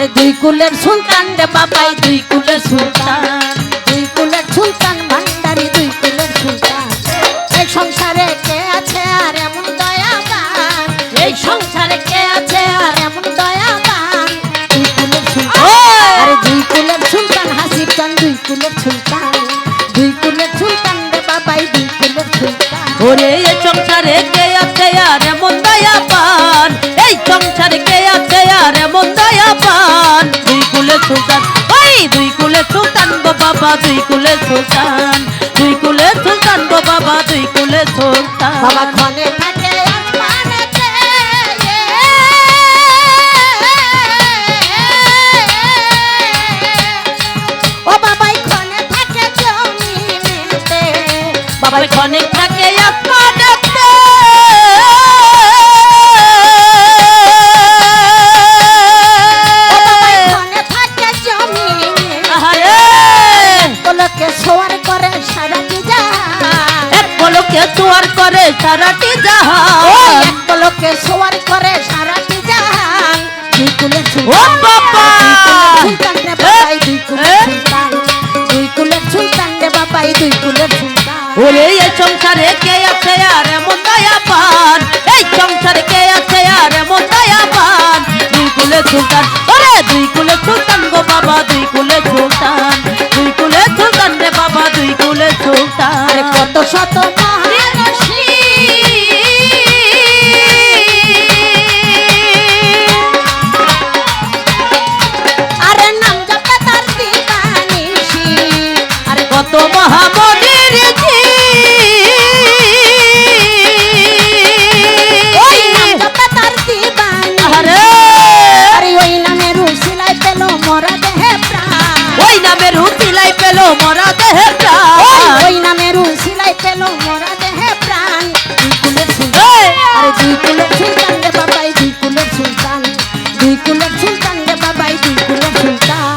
কুলের সুলতান রে বাবাই দুই কুলের সুলতান। দুই কুলের সুলতান ভান্ডারি দুই কুলের সুলতান। এই সংসারে কে আছে আর এমন দয়াবান? এই সংসারে কে আছে আর এমন দয়াবান? দুই কুলের সুলতান। আরে দুই কুলের সুলতান হাসির চান দুই কুলের সুলতান। দুই কুলের সুলতান রে বাবাই দুই কুলের সুলতান। ওরে এ সংসারে কে আছে আর এমন দয়া পান এই সংসারে কে আছে সুলতান। ওই দুই কুলে সুলতান গো বাবা দুই কুলে সুলতান। দুই কুলে সুলতান গো বাবা দুই কুলে সুলতান। বাবা ক্ষণে থাকে ও বাবাই ক্ষণে থাকে জমিনেতে বাবা ক্ষণে থাকে পলকে তোয়ার করে সারাটি জাহান। এক সোয়ার করে সারাটি জাহান। দুই কুলের ও সুলতান বাবা! সুলতান রে বাবাই দুই কুলের সুলতান। দুই কুলের সুলতান রে বাবাই দুই কুলের সুলতান। ওরে এই সংসারে কে আছে আর এমন দয়া পান এই সংসারে কে আছে আর এমন দয়া দুই কুলে সুলতান ওরে দুই কুলে সুলতান গো বাবা দুই কুলে সুলতান। দুই কুলে সুলতান রে বাবা দুই কুলে সুলতান। আরে কত শত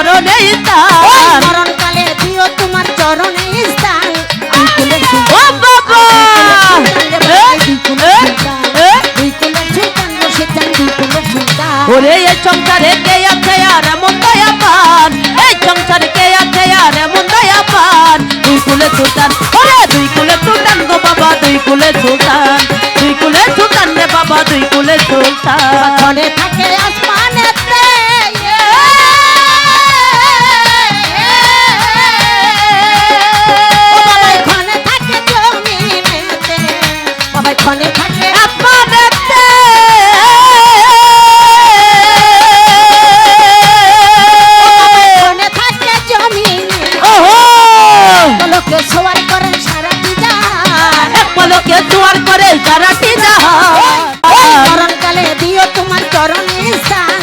চরণে স্থান। মরণ কালে দিও তোমার চরণ স্থান। ও বাবা! ওরে এই সংসারে কে আছে আর এমন দয়া পান এই সংসারে কে আছে আর এমন দয়া পান দুই কুলে সুলতান ওরে দুই কুলে সুলতান গো বাবা দুই কুলে সুলতান করে সারাটি জাহান মরণকালে দিও তোমার চরণে স্থান।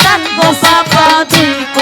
কুলে সুলতান গো বাবা